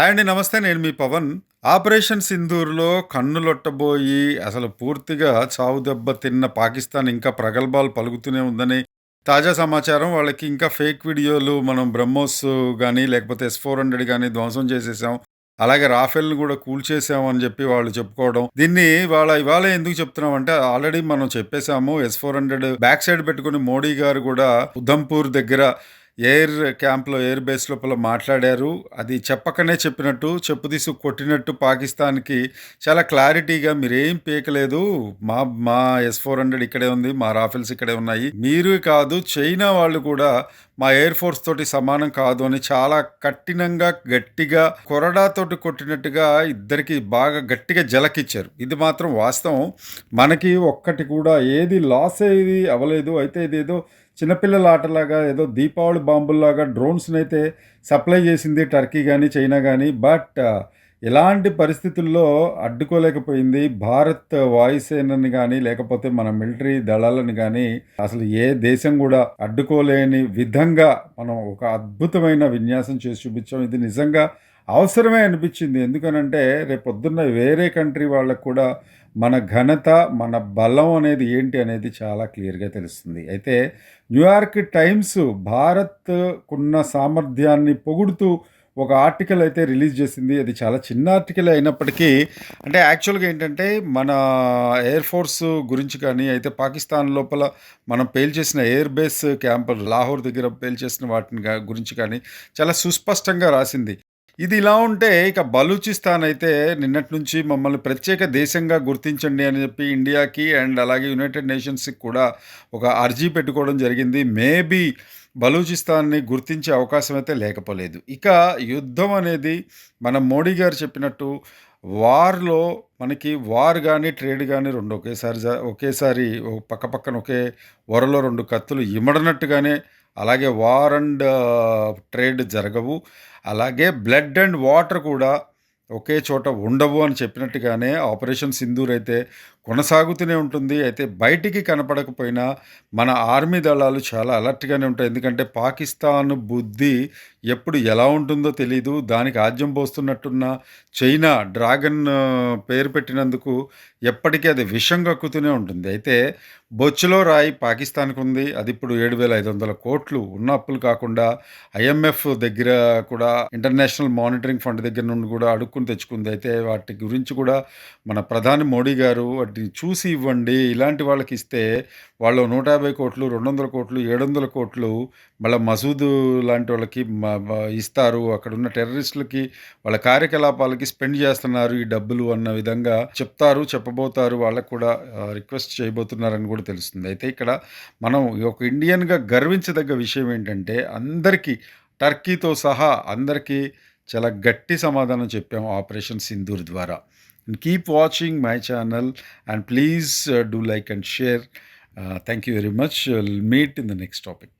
Hi అండి నమస్తే. నేను మీ పవన్. ఆపరేషన్ సింధూర్లో కన్నులొట్టబోయి అసలు పూర్తిగా చావు దెబ్బ తిన్న పాకిస్తాన్ ఇంకా ప్రగల్భాలు పలుకుతూనే ఉందని తాజా సమాచారం. వాళ్ళకి ఇంకా ఫేక్ వీడియోలు మనం బ్రహ్మోస్ కానీ లేకపోతే ఎస్ ఫోర్ హండ్రెడ్ కానీ ధ్వంసం చేసేసాం. అలాగే రాఫెల్ని కూడా కూల్చేసాం అని చెప్పి వాళ్ళు చెప్పుకోవడం. దీన్ని వాళ్ళ ఇవాళ ఎందుకు చెప్తున్నాం అంటే ఆల్రెడీ మనం చెప్పేశాము S four hundred back side పెట్టుకుని మోడీ గారు కూడా ఉధంపూర్ దగ్గర ఎయిర్ క్యాంప్లో ఎయిర్ బేస్ లోపల మాట్లాడారు. అది చెప్పకనే చెప్పినట్టు చెప్పు తీసు కొట్టినట్టు పాకిస్తాన్కి చాలా క్లారిటీగా మీరేం పీకలేదు. మా మా ఎస్ ఫోర్ హండ్రెడ్ ఇక్కడే ఉంది మా రాఫెల్స్ ఇక్కడే ఉన్నాయి. మీరు కాదు చైనా వాళ్ళు కూడా మా ఎయిర్ ఫోర్స్ తోటి సమానం కాదు అని చాలా కఠినంగా గట్టిగా కొరడాతోటి కొట్టినట్టుగా ఇద్దరికి బాగా గట్టిగా జలకిచ్చారు. ఇది మాత్రం వాస్తవం. మనకి ఒక్కటి కూడా ఏది లాస్ అయ్యేది అవ్వలేదు. అయితే ఇదేదో చిన్నపిల్లల ఆటలాగా ఏదో దీపావళి బాంబుల్లాగా డ్రోన్స్ని అయితే సప్లై చేసింది టర్కీ కానీ చైనా కానీ బట్ ఎలాంటి పరిస్థితుల్లో అడ్డుకోలేకపోయింది భారత్ వాయుసేనని కానీ లేకపోతే మన మిలిటరీ దళాలను కానీ అసలు ఏ దేశం కూడా అడ్డుకోలేని విధంగా మనం ఒక అద్భుతమైన విన్యాసం చేసి చూపించాం. ఇది నిజంగా అవసరమే అనిపించింది. ఎందుకనంటే రేపొద్దున్న వేరే కంట్రీ వాళ్ళకు కూడా మన ఘనత మన బలం అనేది ఏంటి అనేది చాలా క్లియర్గా తెలుస్తుంది. అయితే న్యూయార్క్ టైమ్స్ భారత్కున్న సామర్థ్యాన్ని పొగుడుతూ ఒక ఆర్టికల్ అయితే రిలీజ్ చేసింది. అది చాలా చిన్న ఆర్టికల్ అయినప్పటికీ అంటే యాక్చువల్గా ఏంటంటే మన ఎయిర్ ఫోర్స్ గురించి కానీ అయితే పాకిస్తాన్ లోపల మనం పేల్చేసిన ఎయిర్ బేస్ క్యాంపులు లాహోర్ దగ్గర పేల్చేసిన వాటిని గురించి కానీ చాలా సుస్పష్టంగా రాసింది. ఇది ఇలా ఉంటే ఇక బలూచిస్తాన్ అయితే నిన్నటి నుంచి మమ్మల్ని ప్రత్యేక దేశంగా గుర్తించండి అని చెప్పి ఇండియాకి అండ్ అలాగే యునైటెడ్ నేషన్స్కి కూడా ఒక అర్జీ పెట్టుకోవడం జరిగింది. మేబీ బలూచిస్తాన్ని గుర్తించే అవకాశం అయితే లేకపోలేదు. ఇక యుద్ధం అనేది మన మోడీ గారు చెప్పినట్టు వార్లో మనకి వార్ కానీ ట్రేడ్ కానీ రెండు ఒకేసారి జ- ఒకేసారి పక్క పక్కన ఒకే వరలో రెండు కత్తులు ఇమడనట్టుగానే అలాగే వార్ అండ్ ట్రేడ్ జరగవు. అలాగే బ్లడ్ అండ్ వాటర్ కూడా ఒకే చోట ఉండవు అని చెప్పినట్టుగానే ఆపరేషన్ సింధూర్ అయితే కొనసాగుతూనే ఉంటుంది. అయితే బయటికి కనపడకపోయినా మన ఆర్మీ దళాలు చాలా అలర్ట్గానే ఉంటాయి. ఎందుకంటే పాకిస్తాన్ బుద్ధి ఎప్పుడు ఎలా ఉంటుందో తెలీదు. దానికి ఆజ్యం పోస్తున్నట్టున్న చైనా డ్రాగన్ పేరు పెట్టినందుకు ఎప్పటికీ అది విషం కక్కుతూనే ఉంటుంది. అయితే బొచ్చులో రాయి పాకిస్తాన్కు ఉంది అది ఇప్పుడు ఏడు వేల ఐదు వందల కోట్లు. ఉన్న అప్పులు కాకుండా ఐఎంఎఫ్ దగ్గర కూడా ఇంటర్నేషనల్ మానిటరింగ్ ఫండ్ దగ్గర నుండి కూడా అడుక్కుని తెచ్చుకుంది. అయితే వాటి గురించి కూడా మన ప్రధాని మోడీ గారు వాటిని చూసి ఇవ్వండి. ఇలాంటి వాళ్ళకి ఇస్తే వాళ్ళు నూట యాభై కోట్లు రెండు వందల కోట్లు ఏడు వందల కోట్లు మళ్ళీ మసూద్ లాంటి వాళ్ళకి ఇస్తారు. అక్కడ ఉన్న టెర్రరిస్టులకి వాళ్ళ కార్యకలాపాలకి స్పెండ్ చేస్తున్నారు ఈ డబ్బులు అన్న విధంగా చెప్తారు చెప్పబోతారు. వాళ్ళకు కూడా రిక్వెస్ట్ చేయబోతున్నారని కూడా తెలుస్తుంది. అయితే ఇక్కడ మనం ఒక ఇండియన్గా గర్వించదగ్గ విషయం ఏంటంటే అందరికీ టర్కీతో సహా అందరికీ చాలా గట్టి సమాధానం చెప్పాము ఆపరేషన్ సింధూర్ ద్వారా. And keep watching my channel and please uh, do like and share. Uh, thank you very much. We'll meet in the next topic.